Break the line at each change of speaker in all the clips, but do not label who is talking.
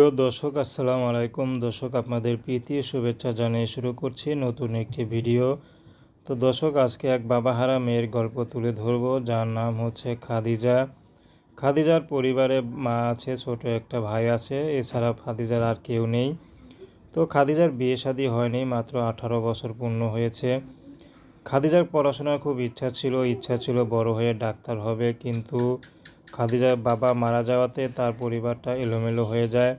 প্রিয় দর্শক, আসসালামু আলাইকুম। দর্শক, আপনাদের প্রীতি শুভেচ্ছা জানিয়ে শুরু করছি নতুন একটি ভিডিও। তো দর্শক, আজকে এক বাবাহারা মেয়ের গল্প তুলে ধরব, যার নাম হচ্ছে খাদিজা। খাদিজার পরিবারে মা আছে, ছোট একটা ভাই আছে এছাড়া খাদিজার আর কেউ নেই। তো খাদিজার বিয়ে শাদী হয়নি, মাত্র আঠারো বছর পূর্ণ হয়েছে। খাদিজার পড়াশোনার খুব ইচ্ছা ছিল ইচ্ছা ছিল বড় হয়ে ডাক্তার হবে, কিন্তু খাদিজার বাবা মারা যাওয়াতে তার পরিবারটা এলোমেলো হয়ে যায়।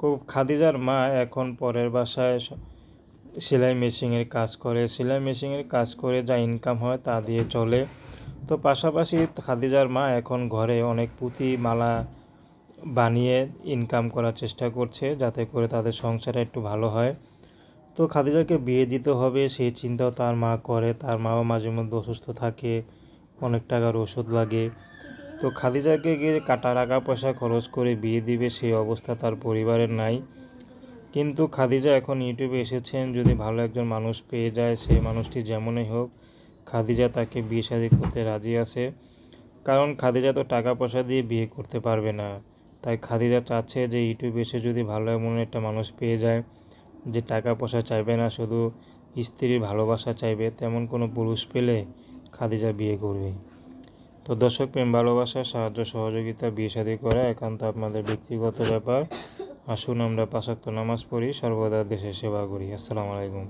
খুব খাদিজার মা এখন পরের বাসায় সেলাই মেশিনের কাজ করে। সেলাই মেশিনের কাজ করে যা ইনকাম হয় তা দিয়ে চলে। তো পাশাপাশি খাদিজার মা এখন ঘরে অনেক পুঁতি, মালা বানিয়ে ইনকাম করার চেষ্টা করছে যাতে করে তাদের সংসারে একটু ভালো হয়। তো খাদিজাকে বিয়ে দিতে হবে, সেই চিন্তাও তার মা করে। তার মাও মাঝে মধ্যে অসুস্থ থাকে, অনেক টাকার ওষুধ লাগে। তো খাদিজাকে গিয়ে কাটা টাকা পয়সা খরচ করে বিয়ে দিবে সেই অবস্থা তার পরিবারের নাই। কিন্তু খাদিজা এখন ইউটিউবে এসেছেন, যদি ভালো একজন মানুষ পেয়ে যায়, সেই মানুষটি যেমনই হোক, খাদিজা তাকে বিয়ে শাদী করতে রাজি আছে। কারণ খাদিজা তো টাকা পয়সা দিয়ে বিয়ে করতে পারবে না। তাই খাদিজা চাচ্ছে যে ইউটিউবে এসে যদি ভালো এমন একটা মানুষ পেয়ে যায়, যে টাকা পয়সা চাইবে না, শুধু স্ত্রীর ভালোবাসা চাইবে, তেমন কোনো পুরুষ পেলে খাদিজা বিয়ে করবে। তো দর্শক প্রেম, ভালোবাসা, সাহায্য, সহযোগিতা, বিয়ে শাদী করা একান্ত আপনাদের ব্যক্তিগত ব্যাপার। আসুন আমরা পাশাক্ত নামাজ পড়ি, সর্বদা দেশের সেবা করি। আসসালামু আলাইকুম।